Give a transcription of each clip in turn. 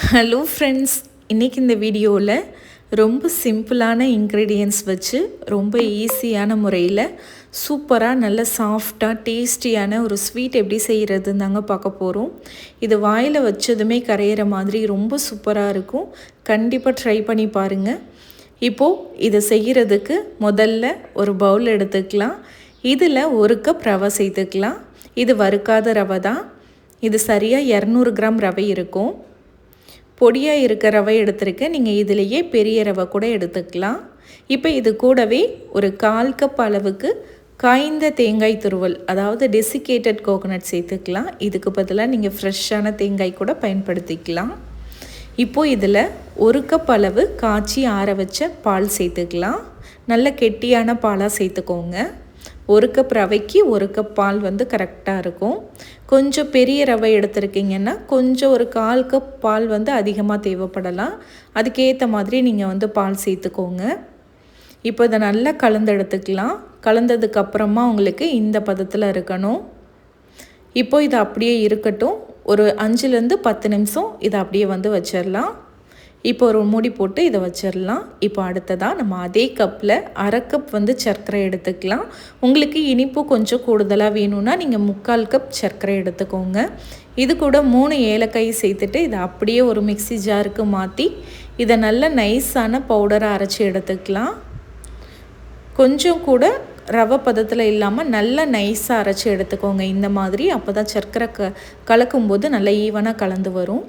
Hello friends இன்றைக்கி இந்த வீடியோவில் ரொம்ப சிம்பிளான இன்க்ரீடியன்ஸ் வச்சு ரொம்ப ஈஸியான முறையில் சூப்பராக நல்ல சாஃப்டாக டேஸ்டியான ஒரு ஸ்வீட் எப்படி செய்கிறதுன்னு தாங்க பார்க்க போகிறோம் இது வாயில் வச்சதுமே கரையிற மாதிரி ரொம்ப சூப்பராக இருக்கும். கண்டிப்பாக ட்ரை பண்ணி பாருங்கள் இப்போது இதை செய்கிறதுக்கு முதல்ல ஒரு பவுல் எடுத்துக்கலாம். இதில் ஒரு கப் ரவை சேர்த்துக்கலாம். இது வறுக்காத ரவை தான். இது சரியாக இரநூறு கிராம் ரவை இருக்கும். பொடியாக இருக்க ரவை எடுத்திருக்கேன் நீங்கள் இதிலேயே பெரிய ரவை கூட எடுத்துக்கலாம். இப்போ இது கூடவே ஒரு கால் கப் அளவுக்கு காய்ந்த தேங்காய் துருவல் அதாவது டெசிகேட்டட் கோகோனட் சேர்த்துக்கலாம். இதுக்கு பதிலாக நீங்கள் ஃப்ரெஷ்ஷான தேங்காய் கூட பயன்படுத்திக்கலாம். இப்போது இதில் ஒரு கப் அளவு காய்ச்சி ஆற வச்ச பால் சேர்த்துக்கலாம். நல்ல கெட்டியான பாலாக சேர்த்துக்கோங்க. ஒரு கப் ரவைக்கு ஒரு கப் பால் வந்து கரெக்டாக இருக்கும். கொஞ்சம் பெரிய ரவை எடுத்திருக்கீங்கன்னா கொஞ்சம் ஒரு கால் கப் பால் வந்து அதிகமாக தேவைப்படலாம். அதுக்கேற்ற மாதிரி நீங்கள் வந்து பால் சேர்த்துக்கோங்க. இப்போ இதை நல்லா கலந்து எடுத்துக்கலாம். கலந்ததுக்கப்புறமா உங்களுக்கு இந்த பதத்தில் இருக்கணும். இப்போ இது அப்படியே இருக்கட்டும். ஒரு அஞ்சுலேருந்து பத்து நிமிஷம் இதை அப்படியே வந்து வச்சிடலாம் இப்போ ஒரு மூடி போட்டு இதை வச்சிடலாம். இப்போ அடுத்ததாக நம்ம அதே கப்பில் அரை கப் வந்து சர்க்கரை எடுத்துக்கலாம். உங்களுக்கு இனிப்பு கொஞ்சம் கூடுதலாக வேணும்னா நீங்கள் முக்கால் கப் சர்க்கரை எடுத்துக்கோங்க. இது கூட மூணு ஏலக்காய் சேர்த்துட்டு இதை அப்படியே ஒரு மிக்சி ஜாருக்கு மாற்றி இதை நல்ல நைஸான பவுடரை அரைச்சி எடுத்துக்கலாம். கொஞ்சம் கூட ரவை பதத்தில் இல்லாமல் நல்லா நைஸாக அரைச்சி எடுத்துக்கோங்க. இந்த மாதிரி அப்போ தான் சர்க்கரை க கலக்கும்போது நல்லா ஈவனாக கலந்து வரும்.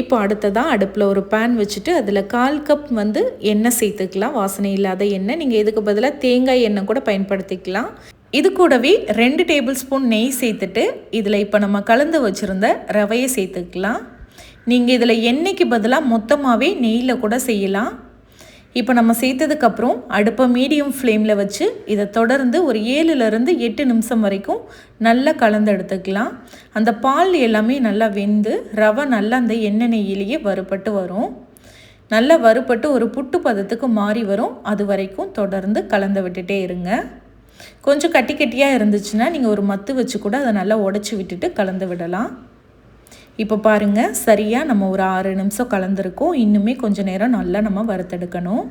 இப்போ அடுத்ததாக அடுப்பில் ஒரு பேன் வச்சுட்டு அதில் கால் கப் வந்து எண்ணெய் சேர்த்துக்கலாம். வாசனை இல்லாத எண்ணெய். நீங்கள் இதுக்கு பதிலாக தேங்காய் எண்ணெய் கூட பயன்படுத்திக்கலாம். இது கூடவே ரெண்டு டேபிள் ஸ்பூன் நெய் சேர்த்துட்டு இதில் இப்போ நம்ம கலந்து வச்சுருந்த ரவையை சேர்த்துக்கலாம். நீங்கள் இதில் எண்ணெய்க்கு பதிலாக மொத்தமாகவே நெய்யில் கூட செய்யலாம். இப்போ நம்ம சேர்த்ததுக்கப்புறம் அடுப்பை மீடியம் ஃப்ளேமில் வச்சு இதை தொடர்ந்து ஒரு ஏழுலேருந்து எட்டு நிமிஷம் வரைக்கும் நல்லா கலந்து எடுத்துக்கலாம். அந்த பால் எல்லாமே நல்லா வெந்து ரவை நல்லா அந்த எண்ணெய் நெய்யிலேயே வறுபட்டு வரும். நல்லா வறுபட்டு ஒரு புட்டு பதத்துக்கு மாறி வரும். அது வரைக்கும் தொடர்ந்து கலந்து விட்டுட்டே இருங்க. கொஞ்சம் கட்டி கட்டியாக இருந்துச்சுன்னா நீங்கள் ஒரு மத்து வச்சு கூட அதை நல்லா உடச்சி விட்டுட்டு கலந்து விடலாம். இப்போ பாருங்கள் சரியாக நம்ம ஒரு ஆறு நிமிஷம் கலந்துருக்கோம். இன்னுமே கொஞ்சம் நேரம் நல்லா நம்ம வறுத்தெடுக்கணும்.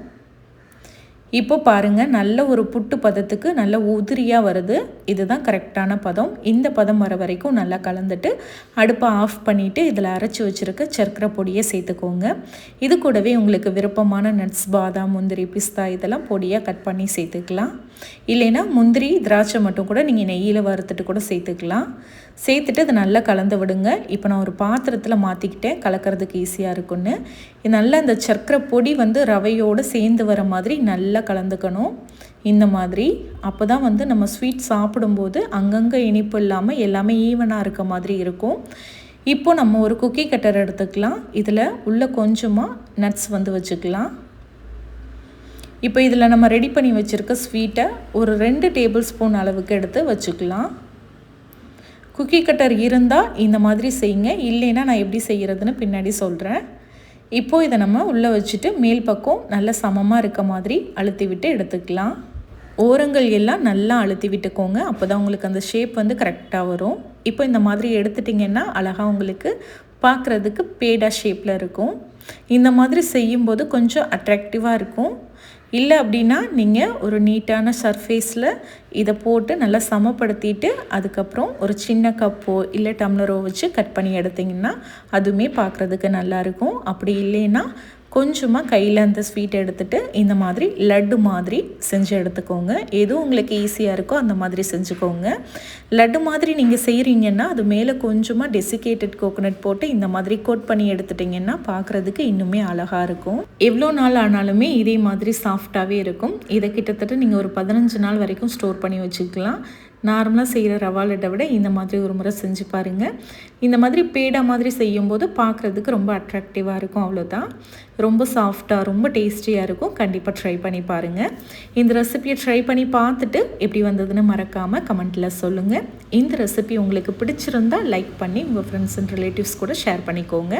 இப்போ பாருங்கள் நல்ல ஒரு புட்டு பதத்துக்கு நல்ல உதிரியாக வருது. இதுதான் கரெக்டான பதம். இந்த பதம் வர வரைக்கும் நல்லா கலந்துட்டு அடுப்பை ஆஃப் பண்ணிவிட்டு இதில் அரைச்சி வச்சுருக்க சர்க்கரை பொடியை சேர்த்துக்கோங்க. இது கூடவே உங்களுக்கு விருப்பமான நட்ஸ் பாதாம் முந்திரி பிஸ்தா இதெல்லாம் பொடியாக கட் பண்ணி சேர்த்துக்கலாம். இல்லைன்னா முந்திரி திராட்சை மட்டும் கூட நீங்கள் நெய்யில் வறுத்துட்டு கூட சேர்த்துக்கலாம். சேர்த்துட்டு அதை நல்லா கலந்து விடுங்க. இப்போ நான் ஒரு பாத்திரத்தில் மாற்றிக்கிட்டேன் கலக்கிறதுக்கு ஈஸியாக இருக்குன்னு நல்லா இந்த சர்க்கரை பொடி வந்து ரவையோடு சேர்ந்து வர மாதிரி நல்லா கலந்துக்கணும். இந்த மாதிரி. அப்போ தான் வந்து நம்ம ஸ்வீட் சாப்பிடும்போது அங்கங்கே இனிப்பு இல்லாமல் எல்லாமே ஈவனாக இருக்க மாதிரி இருக்கும். இப்போ நம்ம ஒரு குக்கி கட்டர் எடுத்துக்கலாம். இதில் உள்ள கொஞ்சமாக நட்ஸ் வந்து வச்சுக்கலாம். இப்போ இதில் நம்ம ரெடி பண்ணி வச்சுருக்க ஸ்வீட்டை ஒரு ரெண்டு டேபிள் ஸ்பூன் அளவுக்கு எடுத்து வச்சுக்கலாம். குக்கி கட்டர் இருந்தால் இந்த மாதிரி செய்யுங்க. இல்லைன்னா நான் எப்படி செய்கிறதுன்னு பின்னாடி சொல்கிறேன் இப்போது இதை நம்ம உள்ளே வச்சுட்டு மேல் பக்கம் நல்ல சமமாக இருக்க மாதிரி அழுத்தி விட்டு எடுத்துக்கலாம். ஓரங்கள் எல்லாம் நல்லா அழுத்தி விட்டுக்கோங்க. அப்போ தான் உங்களுக்கு அந்த ஷேப் வந்து கரெக்டாக வரும். இப்போ இந்த மாதிரி எடுத்துட்டிங்கன்னா அழகாக உங்களுக்கு பார்க்குறதுக்கு பேடா ஷேப்பில் இருக்கும். இந்த மாதிரி செய்யும்போது கொஞ்சம் அட்ராக்டிவாக இருக்கும். இல்லை அப்படின்னா நீங்கள் ஒரு நீட்டான சர்ஃபேஸில் இதை போட்டு நல்லா சமப்படுத்திட்டு அதுக்கப்புறம் ஒரு சின்ன கப்போ இல்லை டம்ளரோ வச்சு கட் பண்ணி எடுத்திங்கன்னா அதுவுமே பார்க்குறதுக்கு நல்லாயிருக்கும் அப்படி இல்லைன்னா கொஞ்சமாக கையில் அந்த ஸ்வீட் எடுத்துகிட்டு இந்த மாதிரி லட்டு மாதிரி செஞ்சு எடுத்துக்கோங்க. எது உங்களுக்கு ஈஸியாக இருக்கோ அந்த மாதிரி செஞ்சுக்கோங்க. லட்டு மாதிரி நீங்கள் செய்கிறீங்கன்னா அது மேலே கொஞ்சமாக டெசிகேட்டட் கோகோனட் போட்டு இந்த மாதிரி கோட் பண்ணி எடுத்துட்டிங்கன்னா பார்க்குறதுக்கு இன்னுமே அழகாக இருக்கும். எவ்வளோ நாள் ஆனாலுமே இதே மாதிரி சாஃப்டாகவே இருக்கும். இதை கிட்டத்தட்ட நீங்கள் ஒரு பதினஞ்சு நாள் வரைக்கும் ஸ்டோர் பண்ணி வச்சுக்கலாம். நார்மலாக செய்கிற ரவா லட்டை விட இந்த மாதிரி ஒரு முறை செஞ்சு பாருங்கள் இந்த மாதிரி பேடா மாதிரி செய்யும்போது பார்க்குறதுக்கு ரொம்ப அட்ராக்டிவாக இருக்கும் அவ்வளோதான் ரொம்ப சாஃப்டாக ரொம்ப டேஸ்டியாக இருக்கும். கண்டிப்பாக ட்ரை பண்ணி பாருங்கள் இந்த ரெசிபியை ட்ரை பண்ணி பார்த்துட்டு எப்படி வந்ததுன்னு மறக்காமல் கமெண்ட்டில் சொல்லுங்கள் இந்த ரெசிபி உங்களுக்கு பிடிச்சிருந்தால் லைக் பண்ணி உங்கள் ஃப்ரெண்ட்ஸ் அண்ட் ரிலேட்டிவ்ஸ் கூட ஷேர் பண்ணிக்கோங்க.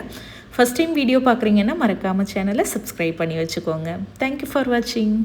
ஃபஸ்ட் டைம் வீடியோ பார்க்குறீங்கன்னா மறக்காமல் சேனலை சப்ஸ்கிரைப் பண்ணி வச்சுக்கோங்க. தேங்க்யூ ஃபார் வாட்சிங்